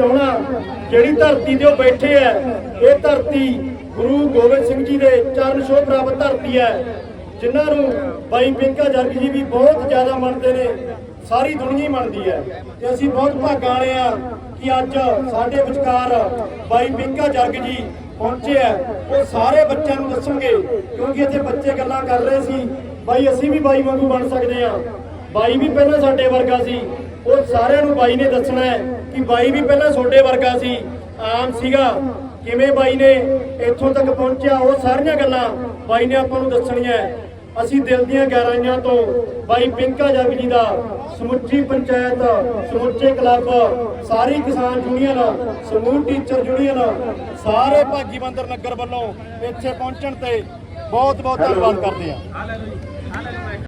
ਧਰਤੀ ਤੇ ਉਹ ਬੈਠੇ ਐ, ਇਹ ਧਰਤੀ ਗੁਰੂ ਗੋਬਿੰਦ ਸਿੰਘ ਜੀ ਦੇ ਚਰਨ ਛੋਹ ਪ੍ਰਾਪਤ ਧਰਤੀ ਹੈ ਜਿਨ੍ਹਾਂ ਨੂੰ ਬਾਈ ਪਿੰਕਾ ਜਰਗ ਜੀ ਵੀ ਬਹੁਤ ਜ਼ਿਆਦਾ ਮੰਨਦੇ ਨੇ, ਸਾਰੀ ਦੁਨੀਆ ਹੀ ਮੰਨਦੀ ਹੈ ਤੇ ਅਸੀਂ ਬਹੁਤ ਭਾਗਾਂ ਵਾਲੇ ਆ ਕਿ ਅੱਜ ਸਾਡੇ ਵਿਚਕਾਰ ਬਾਈ ਪਿੰਕਾ ਜਰਗ ਜੀ ਪਹੁੰਚੇ ਆ ਉਹ ਸਾਰੇ ਬੱਚਿਆਂ ਨੂੰ ਦੱਸਣਗੇ, ਕਿਉਂਕਿ ਇੱਥੇ ਬੱਚੇ ਗੱਲਾਂ ਕਰ ਰਹੇ ਸੀ। ਬਾਈ, ਅਸੀਂ ਵੀ ਬਾਈ ਵਾਂਗੂ ਬਣ ਸਕਦੇ ਆ। ਬਾਈ ਵੀ ਪਹਿਲਾਂ ਸਾਡੇ ਵਰਗਾ ਸੀ। ਉਹ ਸਾਰਿਆਂ ਨੂੰ ਬਾਈ ਨੇ ਦੱਸਣਾ ਹੈ ਕਿ ਬਾਈ ਵੀ ਪਹਿਲਾਂ ਤੁਹਾਡੇ ਵਰਗਾ ਸੀ, ਆਮ ਸੀਗਾ। ਕਿਵੇਂ ਬਾਈ ਨੇ ਇੱਥੋਂ ਤੱਕ ਪਹੁੰਚਿਆ, ਉਹ ਸਾਰੀਆਂ ਗੱਲਾਂ ਬਾਈ ਨੇ ਆਪਾਂ ਨੂੰ ਦੱਸਣੀਆਂ ਅਸੀਂ ਦਿਲ ਦੀਆਂ ਗਹਿਰਾਈਆਂ ਤੋਂ ਬਾਈ ਪਿੰਕਾ ਜਗ ਜੀ ਦਾ, ਸਮੁੱਚੀ ਪੰਚਾਇਤ, ਸਮੁੱਚੇ ਕਲੱਬ, ਸਾਰੀ ਕਿਸਾਨ ਯੂਨੀਅਨ, ਸਮੂਹ ਟੀਚਰ ਯੂਨੀਅਨ, ਸਾਰੇ ਭਾਗੀ ਬੰਦਰ ਨਗਰ ਵੱਲੋਂ ਇੱਥੇ ਪਹੁੰਚਣ ਤੇ ਬਹੁਤ ਬਹੁਤ ਧੰਨਵਾਦ ਕਰਦੇ ਹਾਂ।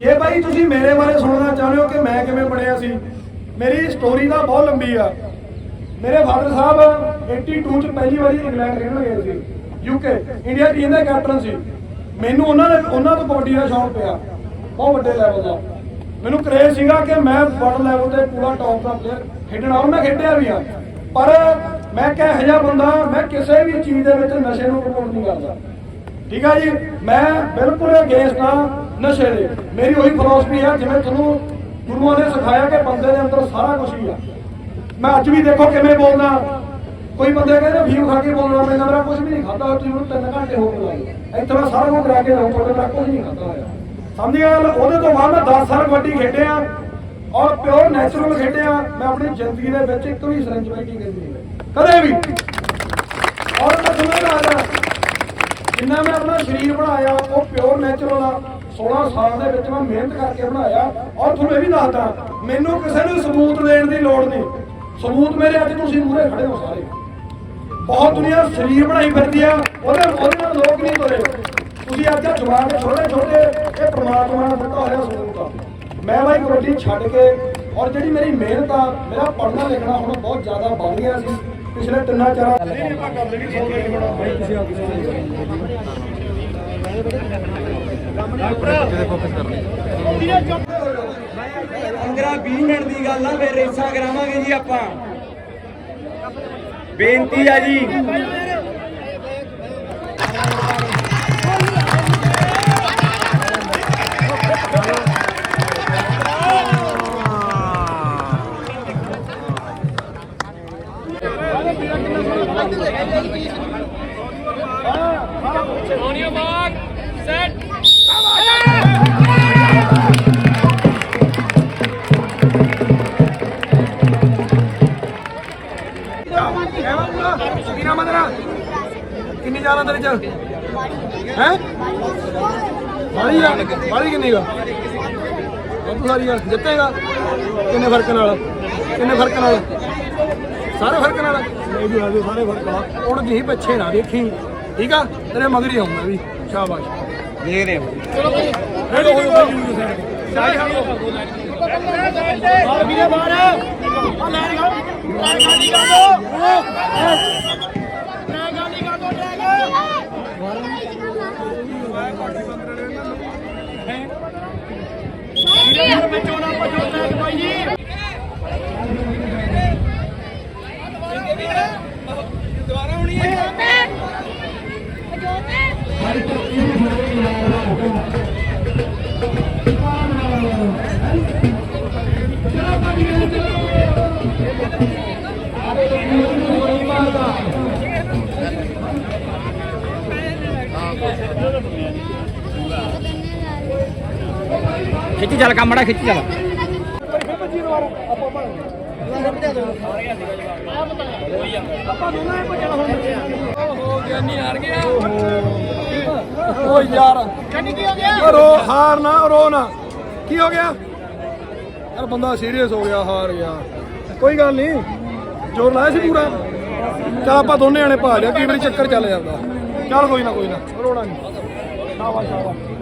ਇਹ ਬਾਈ ਤੁਸੀਂ ਮੇਰੇ ਬਾਰੇ ਸੁਣਨਾ ਚਾਹੁੰਦੇ ਹੋ ਕਿ ਮੈਂ ਕਿਵੇਂ ਬਣਿਆ ਸੀ ਮੇਰੀ ਸਟੋਰੀ ਤਾਂ ਬਹੁਤ ਲੰਬੀ ਆ। ਮੇਰੇ ਫਾਦਰ ਸਾਹਿਬ 82 ਚ ਪਹਿਲੀ ਵਾਰੀ ਇੰਗਲੈਂਡ ਖੇਡਣ ਗਏ ਸੀ। ਯੂਕੇ ਇੰਡੀਆ ਟੀਮ ਦੇ ਕੈਪਟਨ ਸੀ। ਮੈਨੂੰ ਉਹਨਾਂ ਨੇ ਉਹਨਾਂ ਤੋਂ ਕਬੱਡੀ ਦਾ ਸ਼ੌਂਕ ਪਿਆ। ਬਹੁਤ ਵੱਡੇ ਲੈਵਲ ਦਾ। ਮੈਨੂੰ ਕਰੇਜ਼ ਸੀਗਾ ਕਿ ਮੈਂ ਵਰਲਡ ਲੈਵਲ ਤੇ ਪੂਰਾ ਟੌਪ ਦਾ ਪਲੇਅਰ ਖੇਡਣਾ, ਔਰ ਮੈਂ ਖੇਡਿਆ ਵੀ ਆ। ਪਰ ਮੈਂ ਕਿਹਾ ਇਹੋ ਜਿਹਾ ਬੰਦਾ ਮੈਂ ਕਿਸੇ ਵੀ ਚੀਜ਼ ਦੇ ਵਿੱਚ ਨਸ਼ੇ ਨੂੰ ਪ੍ਰਮੋਟ ਨਹੀਂ ਕਰਦਾ। ਠੀਕ ਆ ਜੀ? ਮੈਂ ਬਿਲਕੁਲ ਅਗੇਂਸਟ ਆ ਨਸ਼ੇ ਦੇ। ਮੇਰੀ ਉਹੀ ਫਿਲਾਸਫੀ ਆ, ਜਿਵੇਂ ਤੁਹਾਨੂੰ ਗੁਰੂਆਂ ਨੇ ਸਿਖਾਇਆ ਕਿ ਬੰਦੇ ਦੇ ਅੰਦਰ ਸਾਰਾ ਕੁਝ ਹੀ ਆ। ਮੈਂ ਅੱਜ ਵੀ ਦੇਖੋ ਕਿਵੇਂ ਬੋਲਦਾ। ਕੋਈ ਬੰਦੇ ਕਹਿੰਦੇ ਫੀਮ ਖਾ ਕੇ ਬੋਲਣਾ ਪੈਂਦਾ ਮੇਰਾ ਕੁਝ ਵੀ ਨਹੀਂ ਖਾਦਾ ਤੁਸੀਂ ਮੈਨੂੰ 3 ਘੰਟੇ ਹੋ ਗਏ ਲਾਏ। ਇੱਥੇ ਮੈਂ ਸਾਰਾ ਕੁਝ ਕਰਾ ਕੇ ਲਾਉਂ ਤੁਹਾਡੇ ਤੱਕ ਕੁਝ ਨਹੀਂ ਖਾਦਾ ਹੋਇਆ। ਸਮਝ ਉਹਦੇ ਤੋਂ ਬਾਅਦ ਮੈਂ 10 ਸਾਲ ਕਬੱਡੀ ਖੇਡਿਆ ਔਰ ਪਿਓਰ ਨੈਚੁਰਲ ਖੇਡਿਆ। ਮੈਂ ਆਪਣੀ ਜ਼ਿੰਦਗੀ ਦੇ ਵਿੱਚ ਇੱਕ ਵੀ ਸਰੰਜ ਬੈਠੀ ਨਹੀਂ। ਕਦੇ ਵੀ। ਔਰ ਮੈਂ ਤੁਹਾਨੂੰ ਦੱਸਦਾ ਜਿੰਨਾ ਮੈਂ ਆਪਣਾ ਸਰੀਰ ਬਣਾਇਆ, ਉਹ ਪਿਓਰ ਨੈਚੁਰਲ ਆ। 16 ਸਾਲ ਦੇ ਵਿੱਚ ਮੈਂ ਮਿਹਨਤ ਕਰਕੇ ਬਣਾਇਆ ਔਰ ਤੁਹਾਨੂੰ ਇਹ ਵੀ ਦੱਸਦਾ, ਮੈਨੂੰ ਕਿਸੇ ਨੂੰ ਸਬੂਤ ਦੇਣ ਦੀ ਲੋੜ ਨਹੀਂ। ਸਬੂਤ ਮੇਰੇ ਅੱਜ ਤੁਸੀਂ ਮੂਹਰੇ ਖੜੇ ਹੋ ਸਾਰੇ। ਬਹੁਤ ਦੁਨੀਆ ਸਰੀਰ ਬਣਾਈ ਫਿਰਦੀ ਆ, ਉਹਦੇ ਉਹਦੇ ਨਾਲ ਲੋਕ ਨਹੀਂ ਤੁਰੇ। ਤੁਸੀਂ ਅੱਜ ਜਵਾਨ ਛੋਟੇ ਛੋਟੇ, ਇਹ ਪ੍ਰਮਾਤਮਾ ਨੇ ਦਿੱਤਾ ਹੋਇਆ ਸਬੂਤ ਆ। ਮੈਂ ਬਾਈ ਕਬੱਡੀ ਛੱਡ ਕੇ ਔਰ ਜਿਹੜੀ ਮੇਰੀ ਮਿਹਨਤ ਆ, ਮੇਰਾ ਪੜ੍ਹਨਾ ਲਿਖਣਾ ਹੁਣ ਬਹੁਤ ਜ਼ਿਆਦਾ ਵੱਧ ਗਿਆ ਸੀ। ਪਿਛਲੇ ਤਿੰਨਾਂ ਚਾਰਾਂ ਨਹੀਂ ਆਪਾਂ ਕਰ ਲੈਣੀ ਬਾਈ ਤੁਸੀਂ ਆ ਪੰਦਰਾਂ 20 ਮਿੰਟ ਦੀ ਗੱਲ ਆ ਫਿਰ ਰੇਸਾਂ ਕਰਾਵਾਂਗੇ ਜੀ ਆਪਾਂ। ਬੇਨਤੀ ਆ ਜੀ। ਕੀ ਕਿੰਨੀ ਜਾਣਾ ਤੇਰੇ ਚ ਹੈ ਬਾਲੀ ਆ ਬਾਲੀ ਕਿੰਨੀ ਗਾ ਤੂੰ ਸਾਰੀ ਗੱਲ ਜਿੱਤੇਗਾ ਕਿੰਨੇ ਫ਼ਰਕ ਨਾਲ ਕਿੰਨੇ ਫ਼ਰਕ ਨਾਲ ਸਾਰੇ ਫ਼ਰਕ ਨਾਲ ਨਹੀਂ ਵੀ ਆਜੋ ਸਾਰੇ ਫ਼ਰਕ ਨਾਲ ਉੜ ਜੀ ਪਿੱਛੇ ਨਾ ਦੇਖੀ ਠੀਕ ਆ ਤੇਰੇ ਮਗਰ ਹੀ ਆਉਂਦਾ ਵੀ ਸ਼ਾਬਾਸ਼ ਦੇਖਦੇ ਹਾਂ ਰੈਡੀ ਹੋ ਬਾਈ ਜੀ ਸਾਈ ਹਾਂ ਬਾਹਰ ਵੀਰੇ ਬਾਹਰ ਆ ਲੈ ਗਾ ਲੈ ਗਾਲੀ ਕਰ ਦੋ ਲੈ ਗਾਲੀ ਕਰ ਦੋ ਯਾਰ ਵਿੱਚੋਂ ਨਾ ਭਜੋ ਲੈ ਬਾਈ ਜੀ। ਦੁਬਾਰਾ ਹੋਣੀ ਹੈ। ਖਿੱਚ ਚੱਲ ਕੰਮੜਾ ਖਿੱਚ ਚੱਲ। ਓ ਯਾਰ। ਕੰਨੀ ਕੀ ਹੋ ਗਿਆ ਰੋ, ਹਾਰ ਨਾ, ਰੋ ਨਾ। ਕੀ ਹੋ ਗਿਆ? ਯਾਰ ਬੰਦਾ ਸੀਰੀਅਸ ਹੋ ਗਿਆ, ਹਾਰ ਗਿਆ। ਕੋਈ ਗੱਲ ਨਹੀਂ। ਜੋਰ ਲਾਇਆ ਸੀ ਪੂਰਾ? ਚਲ ਆਪਾਂ ਦੋਨੇ ਜਾਣੇ ਪਾ ਲਿਆ ਕਈ ਵਾਰੀ ਚੱਕਰ ਚੱਲ ਜਾਂਦਾ। ਚੱਲ ਕੋਈ ਨਾ ਕੋਈ ਨਾ। ਰੋਣਾ ਨਹੀਂ। ਸ਼ਾਬਾਸ਼ ਸ਼ਾਬਾਸ਼।